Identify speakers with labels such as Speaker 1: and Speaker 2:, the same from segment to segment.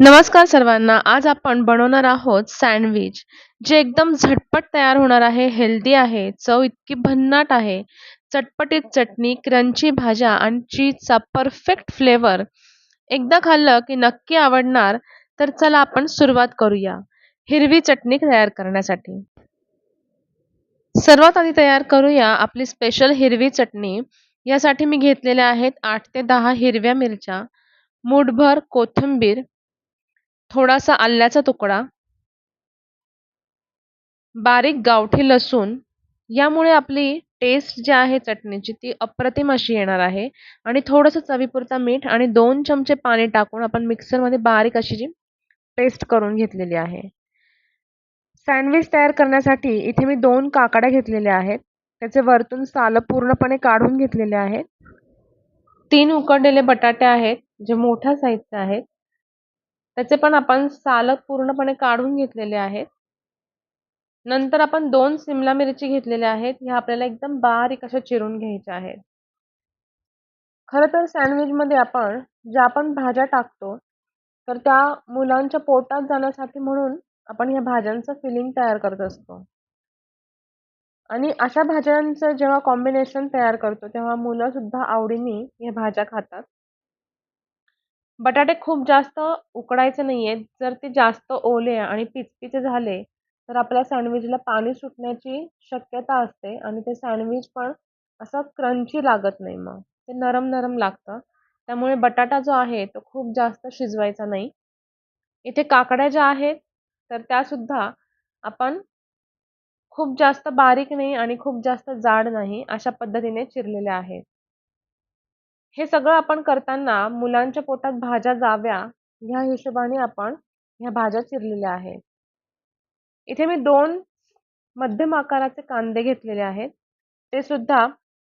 Speaker 1: नमस्कार सर्वांना. आज आपण बनवणार आहोत सँडविच, जे एकदम झटपट तयार होणार आहे, हेल्दी आहे, चव इतकी भन्नाट आहे. चटपटीत चटणी, क्रंची भाज्या आणि चीजचा परफेक्ट फ्लेवर. एकदा खाल्लं की नक्की आवडणार. तर चला आपण सुरुवात करूया हिरवी चटणी तयार करण्यासाठी. सर्वात आधी तयार करूया आपली स्पेशल हिरवी चटणी. यासाठी मी घेतलेल्या आहेत आठ ते दहा हिरव्या मिरच्या, मूठभर कोथिंबीर, थोडासा आल्याचा तुकडा, बारीक गावठी लसूण. यामुळे आपली टेस्ट जी आहे चटणीची ती अप्रतिम अशी येणार आहे आणि थोडंसं चवीपुरता मीठ आणि दोन चमचे पाणी टाकून आपण मिक्सरमध्ये बारीक अशी जी पेस्ट करून घेतलेली आहे. सँडविच तयार करण्यासाठी इथे मी दोन काकड्या घेतलेल्या आहेत. त्याचे वरतून सालं पूर्णपणे काढून घेतलेले आहेत. तीन उकडलेले बटाटे आहेत, जे मोठ्या साईजचे आहेत. त्याचे पण आपण सालक पूर्णपणे काढून घेतलेले आहेत. नंतर आपण दोन सिमला मिरची घेतलेल्या आहेत. ह्या आपल्याला एकदम बारीक अशा चिरून घ्यायच्या आहेत. खरं तर सँडविचमध्ये आपण ज्या आपण भाज्या टाकतो, तर त्या मुलांच्या पोटात जाण्यासाठी म्हणून आपण ह्या भाज्यांचं फिलिंग तयार करत असतो. आणि अशा भाज्यांचं जेव्हा कॉम्बिनेशन तयार करतो, तेव्हा मुलंसुद्धा आवडीने ह्या भाज्या खातात. बटाटे खूप जास्त उकडायचे आहेत जर ते जास्त ओले आणि पिचपिचे झाले, तर आपल्या सँडविचला पाणी सुटण्याची शक्यता असते आणि ते सँडविच पण असं क्रंची लागत नाही मग. ते नरम-नरम लागतं. त्यामुळे बटाटा जो आहे तो खूप जास्त शिजवायचा नाही. इथे काकड्या ज्या आहेत, तर त्यासुद्धा आपण खूप जास्त बारीक नाही आणि खूप जास्त जाड नाही, अशा पद्धतीने चिरलेल्या आहेत. हे सगळं आपण करताना मुलांच्या पोटात भाज्या जाव्या, ह्या हिशोबाने आपण ह्या भाज्या चिरलेल्या आहेत. इथे मी दोन मध्यम आकाराचे कांदे घेतलेले आहेत. ते सुद्धा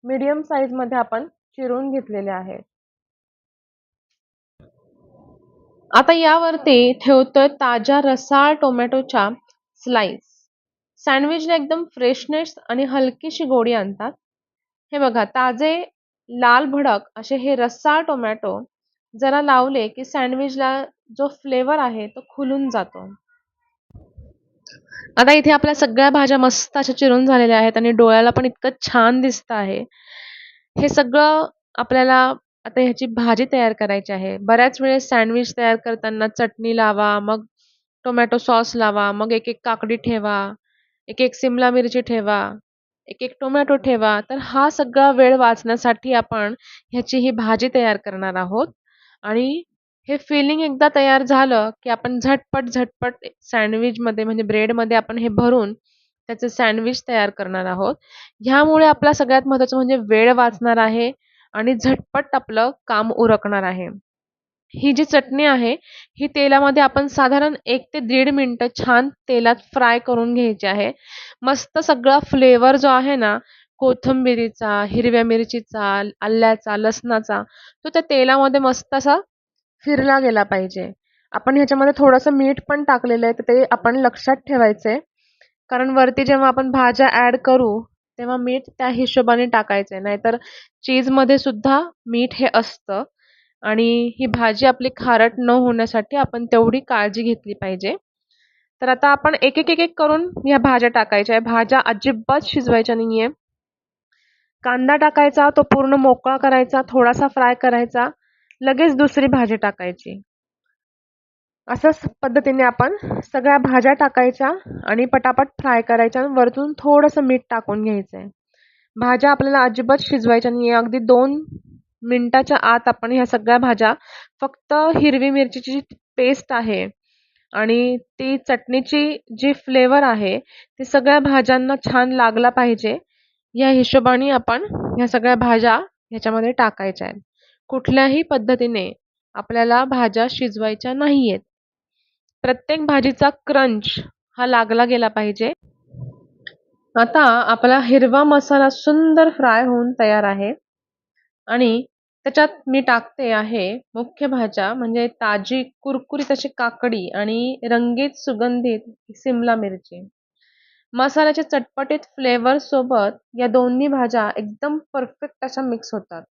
Speaker 1: मीडियम साईजमध्ये आपण चिरून घेतलेले आहेत. आता यावरती ठेवतोय ताज्या रसाळ टोमॅटोच्या स्लाइस. सँडविचला एकदम फ्रेशनेस आणि हलकीशी गोडी आणतात. हे बघा ताजे लाल भडक असे हे रसाळ टोमॅटो जरा लावले की सँडविचला जो फ्लेवर आहे तो खुलून जातो. आता इथे आपल्या सगळ्या भाज्या मस्त अशा चिरून झालेल्या आहेत आणि डोळ्याला पण इतकं छान दिसतं आहे. हे सगळं आपल्याला आता ह्याची भाजी तयार करायची आहे. बऱ्याच वेळेस सँडविच तयार करताना चटणी लावा, मग टोमॅटो सॉस लावा, मग एक-एक काकडी ठेवा, एक-एक सिमला मिरची ठेवा, एक-एक टोमॅटो ठेवा. तर हा सगळा वेळ वाचण्यासाठी आपण ह्याची ही भाजी तयार करणार आहोत आणि हे फिलिंग एकदा तयार झालं, की आपण झटपट-झटपट सँडविचमध्ये म्हणजे ब्रेडमध्ये आपण हे भरून त्याचं सँडविच तयार करणार आहोत. ह्यामुळे आपला सगळ्यात महत्त्वाचं म्हणजे वेळ वाचणार आहे आणि झटपट आपलं काम उरकणार आहे. ही जी चटणी आहे, ही तेलामध्ये आपण साधारण एक ते दीड मिनिटं छान तेलात फ्राय करून घ्यायची आहे. मस्त सगळा फ्लेवर जो आहे ना, कोथिंबिरीचा, हिरव्या मिरचीचा, आल्याचा, लसणाचा, तो त्या तेलामध्ये मस्त असा फिरला गेला पाहिजे. आपण ह्याच्यामध्ये थोडंसं मीठ पण टाकलेलं आहे, तर ते आपण लक्षात ठेवायचं आहे. कारण वरती जेव्हा आपण भाज्या ॲड करू, तेव्हा मीठ त्या हिशोबाने टाकायचं आहे. नाहीतर चीजमध्ये सुद्धा मीठ हे असतं आणि ही भाजी आपली खारट न होण्यासाठी आपण तेवढी काळजी घेतली पाहिजे. तर आता आपण एक-एक, एक-एक करून ह्या भाज्या टाकायच्या आहे. भाज्या अजिबात शिजवायच्या नाहीये. कांदा टाकायचा, तो पूर्ण मोकळा करायचा, थोडासा फ्राय करायचा, लगेच दुसरी भाजी टाकायची. असंच पद्धतीने आपण सगळ्या भाज्या टाकायच्या आणि पटापट फ्राय करायच्या आणि वरतून थोडंसं मीठ टाकून घ्यायचं आहे. भाज्या आपल्याला अजिबात शिजवायच्या नाहीये. अगदी दोन मिनटाच्या आत आपण ह्या सगळ्या भाज्या फक्त हिरवी मिरचीची जी पेस्ट आहे आणि ती चटणीची जी फ्लेवर आहे, ती सगळ्या भाज्यांना छान लागला पाहिजे, या हिशोबाने आपण ह्या सगळ्या भाज्या ह्याच्यामध्ये टाकायच्या आहेत. कुठल्याही पद्धतीने आपल्याला भाज्या शिजवायच्या नाही आहेत प्रत्येक भाजीचा क्रंच हा लागला गेला पाहिजे. आता आपला हिरवा मसाला सुंदर फ्राय होऊन तयार आहे आणि त्याच्यात मी टाकते आहे मुख्य भाज्या म्हणजे ताजी कुरकुरीत अशी काकडी आणि रंगीत सुगंधित सिमला मिरची. मसाल्याच्या चटपटीत फ्लेवर सोबत या दोन्ही भाज्या एकदम परफेक्ट अशा मिक्स होतात.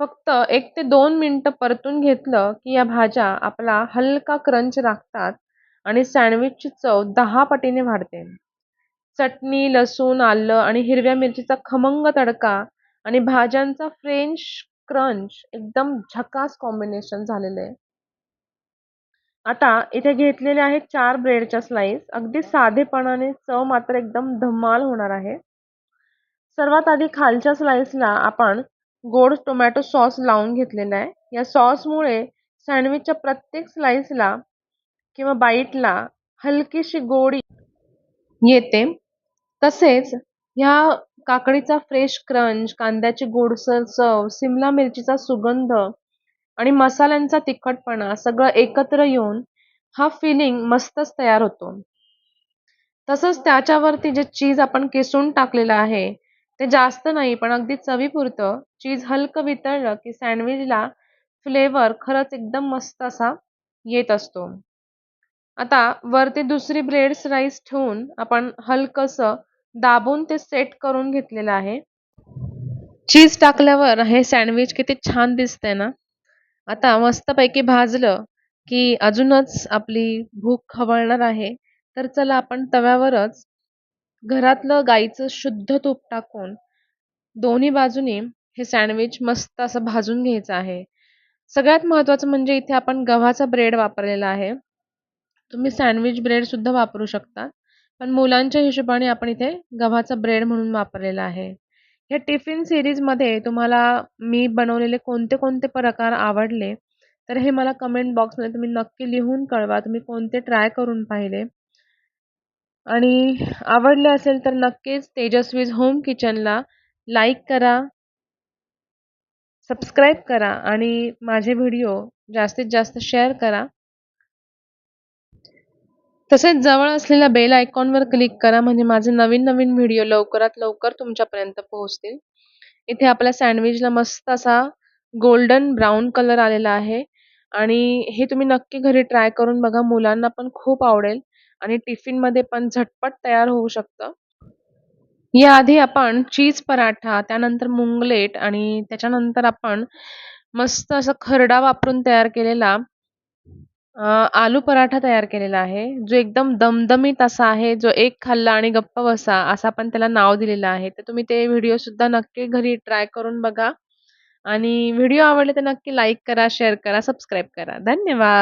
Speaker 1: फक्त एक ते दोन मिनटं परतून घेतलं की या भाज्या आपला हलका क्रंच राखतात आणि सँडविचची चव दहा पटीने वाढते. चटणी, लसूण, आलं आणि हिरव्या मिरचीचा खमंग तडका आणि भाज्यांचा फ्रेंच क्रंच एकदम झकास कॉम्बिनेशन झालेलं आहे. आता इथे घेतलेले आहेत चार ब्रेडच्या स्लाइस. अगदी साधेपणाने चव मात्र एकदम धमाल होणार आहे. सर्वात आधी खालच्या स्लाइसला आपण गोड टोमॅटो सॉस लावून घेतलेला आहे. या सॉसमुळे सँडविचच्या प्रत्येक स्लाइसला किंवा बाईटला हलकीशी गोडी येते. तसेच ह्या काकडीचा फ्रेश क्रंच, कांद्याची गोडसर चव, सिमला मिरचीचा सुगंध आणि मसाल्यांचा तिखटपणा सगळं एकत्र येऊन हा फिलिंग मस्तच तयार होतो. तसंच त्याच्यावरती जे चीज आपण किसून टाकलेलं आहे, ते जास्त नाही पण अगदी चवीपुरतं. चीज हलकं वितळलं की सँडविचला फ्लेवर खरंच एकदम मस्त असा येत असतो. आता वरती दुसरी ब्रेड स्लाइस ठेवून आपण हलकंसं दाबून ते सेट करून घेतलेलं आहे. चीज टाकल्यावर हे सँडविच किती छान दिसतंय ना. आता मस्तपैकी भाजलं की अजूनच आपली भूक खवळणार आहे. तर चला आपण तव्यावरच घरातलं गाईचं शुद्ध तूप टाकून दोन्ही बाजूनी हे सँडविच मस्त असं भाजून घ्यायचं आहे. सगळ्यात महत्त्वाचं म्हणजे इथे आपण गव्हाचा ब्रेड वापरलेला आहे. तुम्ही सँडविच ब्रेड सुद्धा वापरू शकता. पण मुलांच्या हिशोबाने आपण इथे गव्हाचा ब्रेड म्हणून वापरलेला आहे. या टिफिन सीरीजमध्ये तुम्हाला मी बनवलेले कोणते कोणते प्रकार आवडले, तर हे मला कमेंट बॉक्समध्ये तुम्ही नक्की लिहून कळवा. तुम्ही कोणते ट्राय करून पाहिले. आणि आवडले असेल तर नक्कीच तेजस्वीज होम किचनला लाईक करा, सबस्क्राईब करा आणि माझे व्हिडिओ जास्तीत जास्त शेअर करा. तसेच जवळ असलेल्या बेल आयकॉनवर क्लिक करा म्हणजे माझे नवीन नवीन व्हिडिओ लवकरात लवकर तुमच्यापर्यंत पोहोचतील. इथे आपल्या सँडविचला मस्त असा गोल्डन ब्राऊन कलर आलेला आहे आणि हे तुम्ही नक्की घरी ट्राय करून बघा. मुलांना पण खूप आवडेल आणि टिफिनमध्ये पण झटपट तयार होऊ शकतं. याआधी आपण चीज पराठा, त्यानंतर मुंगलेट आणि त्याच्यानंतर आपण मस्त असा खरडा वापरून तयार केलेला आलू पराठा तयार केलेला आहे. जो एकदम दमदमीत असा आहे. जो एक खाल्ला आणि गप्प बसा असं आपण त्याला नाव दिलेलं आहे. तर तुम्ही ते व्हिडिओ सुद्धा नक्की घरी ट्राय करून बघा आणि व्हिडिओ आवडले तर नक्की लाईक करा, शेअर करा, सबस्क्राईब करा. धन्यवाद.